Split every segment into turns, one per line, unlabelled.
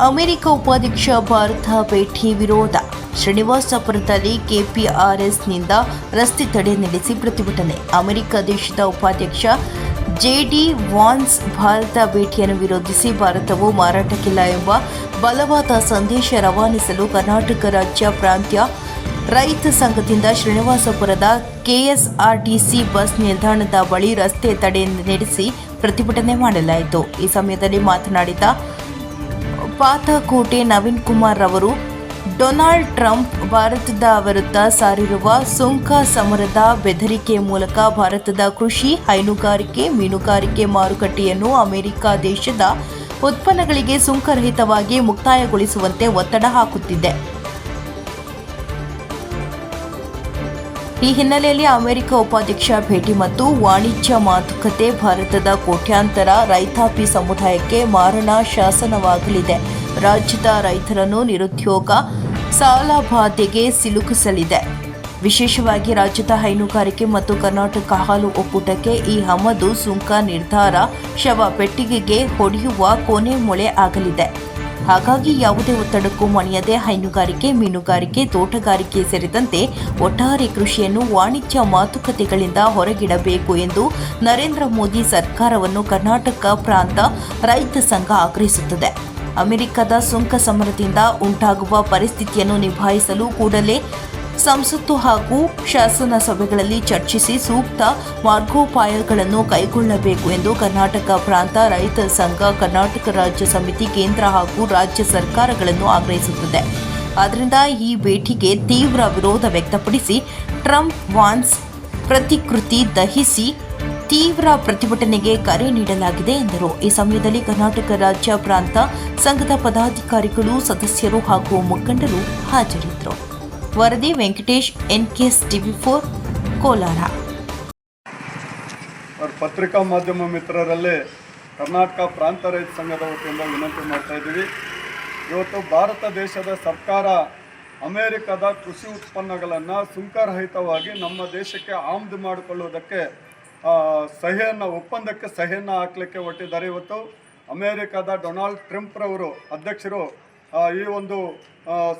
America ಉಪಾಧ್ಯಕ್ಷ ಭಾರತ ಭೇಟಿ ವಿರೋಧ. ಶ್ರೀನಿವಾಸಪುರದಲ್ಲಿ ಕೆಪಿಆರ್ಎಸ್ನಿಂದ ರಸ್ತೆ ತಡೆ ನಡೆಸಿ ಪ್ರತಿಭಟನೆ. ಅಮೆರಿಕ ದೇಶದ ಉಪಾಧ್ಯಕ್ಷ ಜೆಡಿ ವಾನ್ಸ್ ಭಾರತ ಭೇಟಿಯನ್ನು ವಿರೋಧಿಸಿ ಭಾರತವು ಮಾರಾಟಕ್ಕಿಲ್ಲ ಎಂಬ ಬಲವಾದ ಸಂದೇಶ ರವಾನಿಸಲು ಕರ್ನಾಟಕ ರಾಜ್ಯ ಪ್ರಾಂತ್ಯ ರೈತ ಸಂಘದಿಂದ ಶ್ರೀನಿವಾಸಪುರದ ಕೆಎಸ್ಆರ್ಟಿಸಿ ಬಸ್ ನಿಲ್ದಾಣದ ಬಳಿ ರಸ್ತೆ ತಡೆ ನಡೆಸಿ ಪ್ರತಿಭಟನೆ ಮಾಡಲಾಯಿತು. ಈ ಸಮಯದಲ್ಲಿ ಮಾತನಾಡಿದ ಪಾತಕೋಟೆ ನವೀನ್ ಕುಮಾರ್ ಅವರು ಡೊನಾಲ್ಡ್ ಟ್ರಂಪ್ ಭಾರತದ ವಿರುದ್ಧ ಸಾರಿರುವ ಸುಂಕ ಸಮರದ ಬೆದರಿಕೆ ಮೂಲಕ ಭಾರತದ ಕೃಷಿ ಹೈನುಗಾರಿಕೆ, ಮೀನುಗಾರಿಕೆ ಮಾರುಕಟ್ಟೆಯನ್ನು ಅಮೆರಿಕ ದೇಶದ ಉತ್ಪನ್ನಗಳಿಗೆ ಸುಂಕರಹಿತವಾಗಿ ಮುಕ್ತಾಯಗೊಳಿಸುವಂತೆ ಒತ್ತಡ ಹಾಕುತ್ತಿದೆ. ಈ ಹಿನ್ನೆಲೆಯಲ್ಲಿ ಅಮೆರಿಕ ಉಪಾಧ್ಯಕ್ಷ ಭೇಟಿ ಮತ್ತು ವಾಣಿಜ್ಯ ಮಾತುಕತೆ ಭಾರತದ ಕೋಟ್ಯಾಂತರ ರೈತಾಪಿ ಸಮುದಾಯಕ್ಕೆ ಮಾರಣ ಶಾಸನವಾಗಲಿದೆ. ರಾಜ್ಯದ ರೈತರನ್ನು ನಿರುದ್ಯೋಗ ಸಾಲಬಾಧೆಗೆ ಸಿಲುಕಿಸಲಿದೆ. ವಿಶೇಷವಾಗಿ ರಾಜ್ಯದ ಹೈನುಗಾರಿಕೆ ಮತ್ತು ಕರ್ನಾಟಕ ಹಾಲು ಒಕ್ಕೂಟಕ್ಕೆ ಈ ಆಮದು ಸುಂಕ ನಿರ್ಧಾರ ಶವ ಪೆಟ್ಟಿಗೆಗೆ ಹೊಡೆಯುವ ಕೊನೆ ಮೊಳೆ ಆಗಲಿದೆ. ಹಾಗಾಗಿ ಯಾವುದೇ ಒತ್ತಡಕ್ಕೂ ಮಣಿಯದೆ ಹೈನುಗಾರಿಕೆ, ಮೀನುಗಾರಿಕೆ, ತೋಟಗಾರಿಕೆ ಸೇರಿದಂತೆ ಒಟ್ಟಾರೆ ಕೃಷಿಯನ್ನು ವಾಣಿಜ್ಯ ಮಾತುಕತೆಗಳಿಂದ ಹೊರಗಿಡಬೇಕು ಎಂದು ನರೇಂದ್ರ ಮೋದಿ ಸರ್ಕಾರವನ್ನು ಕರ್ನಾಟಕ ಪ್ರಾಂತ ರೈತ ಸಂಘ ಆಗ್ರಹಿಸುತ್ತದೆ. ಅಮೆರಿಕದ ಸುಂಕ ಸಮರದಿಂದ ಉಂಟಾಗುವ ಪರಿಸ್ಥಿತಿಯನ್ನು ನಿಭಾಯಿಸಲು ಕೂಡಲೇ ಸಂಸತ್ತು ಹಾಗೂ ಶಾಸನ ಸಭೆಗಳಲ್ಲಿ ಚರ್ಚಿಸಿ ಸೂಕ್ತ ಮಾರ್ಗೋಪಾಯಗಳನ್ನು ಕೈಗೊಳ್ಳಬೇಕು ಎಂದು ಕರ್ನಾಟಕ ಪ್ರಾಂತ ರೈತ ಸಂಘ, ಕರ್ನಾಟಕ ರಾಜ್ಯ ಸಮಿತಿ, ಕೇಂದ್ರ ಹಾಗೂ ರಾಜ್ಯ ಸರ್ಕಾರಗಳನ್ನು ಆಗ್ರಹಿಸುತ್ತದೆ. ಆದ್ದರಿಂದ ಈ ಭೇಟಿಗೆ ತೀವ್ರ ವಿರೋಧ ವ್ಯಕ್ತಪಡಿಸಿ ಟ್ರಂಪ್ ವಾನ್ಸ್ ಪ್ರತಿಕೃತಿ ದಹಿಸಿ ತೀವ್ರ ಪ್ರತಿಭಟನೆಗೆ ಕರೆ ನೀಡಲಾಗಿದೆ ಎಂದರು. ಈ ಸಮಯದಲ್ಲಿ ಕರ್ನಾಟಕ ರಾಜ್ಯ ಪ್ರಾಂತ ಸಂಘದ ಪದಾಧಿಕಾರಿಗಳು, ಸದಸ್ಯರು ಹಾಗೂ ಮುಖಂಡರು ಹಾಜರಿದ್ದರು. ವರದಿ Venkatesh, NKS TV four, Kolar.
ಪತ್ರಿಕಾ ಮಾಧ್ಯಮ ಮಿತ್ರರಲ್ಲಿ ಕರ್ನಾಟಕ ಪ್ರಾಂತ ರೈತ ಸಂಘದ ವತಿಯಿಂದ ವಿನಂತಿ ಮಾಡ್ತಾ ಇದ್ದೀವಿ. ಇವತ್ತು ಭಾರತ ದೇಶದ ಸರ್ಕಾರ ಅಮೇರಿಕದ ಕೃಷಿ ಉತ್ಪನ್ನಗಳನ್ನು ಸುಂಕರಹಿತವಾಗಿ ನಮ್ಮ ದೇಶಕ್ಕೆ ಆಮದು ಮಾಡಿಕೊಳ್ಳುವುದಕ್ಕೆ ಸಹಿಯನ್ನು, ಒಪ್ಪಂದಕ್ಕೆ ಸಹಿಯನ್ನು ಹಾಕಲಿಕ್ಕೆ ಹೊಟ್ಟಿದ್ದಾರೆ ಇವತ್ತು. ಅಮೇರಿಕಾದ ಡೊನಾಲ್ಡ್ ಟ್ರಂಪ್ರವರು ಅಧ್ಯಕ್ಷರು ಈ ಒಂದು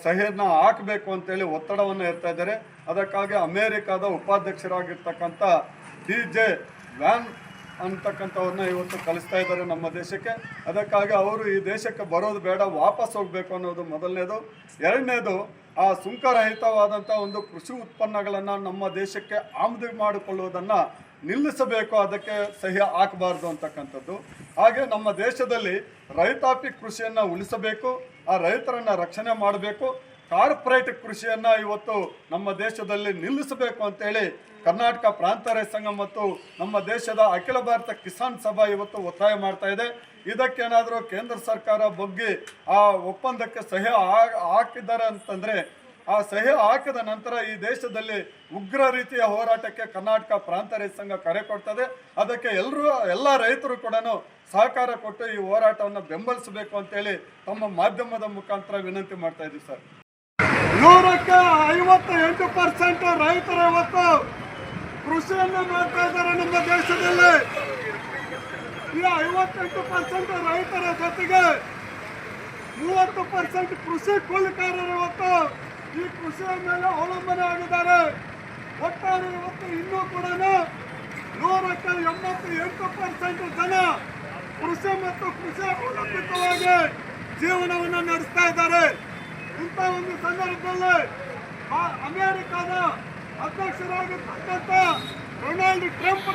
ಸಹಿಯನ್ನು ಹಾಕಬೇಕು ಅಂತೇಳಿ ಒತ್ತಡವನ್ನು ಇರ್ತಾ ಇದ್ದಾರೆ. ಅದಕ್ಕಾಗಿ ಅಮೇರಿಕಾದ ಉಪಾಧ್ಯಕ್ಷರಾಗಿರ್ತಕ್ಕಂಥ ಡಿ ಜೆ ವ್ಯಾನ್ ಅಂತಕ್ಕಂಥವ್ರನ್ನ ಇವತ್ತು ಕಲಿಸ್ತಾ ಇದ್ದಾರೆ ನಮ್ಮ ದೇಶಕ್ಕೆ. ಅದಕ್ಕಾಗಿ ಅವರು ಈ ದೇಶಕ್ಕೆ ಬರೋದು ಬೇಡ, ವಾಪಸ್ ಹೋಗಬೇಕು ಅನ್ನೋದು ಮೊದಲನೇದು. ಎರಡನೇದು, ಆ ಸುಂಕರಹಿತವಾದಂಥ ಒಂದು ಕೃಷಿ ಉತ್ಪನ್ನಗಳನ್ನು ನಮ್ಮ ದೇಶಕ್ಕೆ ಆಮದು ಮಾಡಿಕೊಳ್ಳುವುದನ್ನು ನಿಲ್ಲಿಸಬೇಕು, ಅದಕ್ಕೆ ಸಹಿ ಹಾಕಬಾರ್ದು ಅಂತಕ್ಕಂಥದ್ದು. ಹಾಗೆ ನಮ್ಮ ದೇಶದಲ್ಲಿ ರೈತಾಪಿ ಕೃಷಿಯನ್ನು ಉಳಿಸಬೇಕು, ಆ ರೈತರನ್ನು ರಕ್ಷಣೆ ಮಾಡಬೇಕು, ಕಾರ್ಪೊರೇಟ್ ಕೃಷಿಯನ್ನು ಇವತ್ತು ನಮ್ಮ ದೇಶದಲ್ಲಿ ನಿಲ್ಲಿಸಬೇಕು ಅಂತೇಳಿ ಕರ್ನಾಟಕ ಪ್ರಾಂತ ರೈತ ಸಂಘ ಮತ್ತು ನಮ್ಮ ದೇಶದ ಅಖಿಲ ಭಾರತ ಕಿಸಾನ್ ಸಭಾ ಇವತ್ತು ಒತ್ತಾಯ ಮಾಡ್ತಾ ಇದೆ. ಇದಕ್ಕೇನಾದರೂ ಕೇಂದ್ರ ಸರ್ಕಾರ ಬಗ್ಗಿ ಆ ಒಪ್ಪಂದಕ್ಕೆ ಸಹಿ ಹಾಕಿದ್ದಾರೆ ಅಂತಂದ್ರೆ ಆ ಸಹಿ ಹಾಕಿದ ನಂತರ ಈ ದೇಶದಲ್ಲಿ ಉಗ್ರ ರೀತಿಯ ಹೋರಾಟಕ್ಕೆ ಕರ್ನಾಟಕ ಪ್ರಾಂತ ರೈತ ಸಂಘ ಕರೆ ಕೊಡ್ತದೆ. ಅದಕ್ಕೆ ಎಲ್ಲರೂ ಎಲ್ಲ ರೈತರು ಕೂಡ ಸಹಕಾರ ಕೊಟ್ಟು ಈ ಹೋರಾಟವನ್ನು ಬೆಂಬಲಿಸಬೇಕು ಅಂತೇಳಿ ತಮ್ಮ ಮಾಧ್ಯಮದ ಮುಖಾಂತರ ವಿನಂತಿ ಮಾಡ್ತಾ ಇದ್ದೀವಿ ಸರ್. ನೂರಕ್ಕೆ ಐವತ್ತು ಎಂಟು ಪರ್ಸೆಂಟ್ ರೈತರು ಇವತ್ತು ಕೃಷಿಯನ್ನು ಮಾಡ್ತಾ ಇದ್ದಾರೆ ನಮ್ಮ ದೇಶದಲ್ಲಿ. ಈ ಐವತ್ತೆಂಟು ಪರ್ಸೆಂಟ್ ರೈತರ ಜೊತೆಗೆ ಮೂವತ್ತು ಪರ್ಸೆಂಟ್ ಕೃಷಿ ಕೂಲಿಕಾರರು ಇವತ್ತು ಈ ಕೃಷಿಯ ಮೇಲೆ ಅವಲಂಬನೆ ಆಗಿದ್ದಾರೆ. ಒಟ್ಟಾರೆ ಇವತ್ತು ಇನ್ನೂ ಕೂಡ ನೂರಕ್ಕೆ ಎಂಬತ್ತು ಎಂಟು ಪರ್ಸೆಂಟ್ ಜನ ಕೃಷಿ ಮತ್ತು ಕೃಷಿ ಅವಲಂಬಿತವಾಗಿ ಜೀವನವನ್ನು ನಡೆಸ್ತಾ ಇದ್ದಾರೆ. ಇಂಥ ಒಂದು ಸಂದರ್ಭದಲ್ಲಿ ಅಮೆರಿಕದ ಅಧ್ಯಕ್ಷರಾಗಿರ್ತಕ್ಕಂಥ ಡೊನಾಲ್ಡ್ ಟ್ರಂಪ್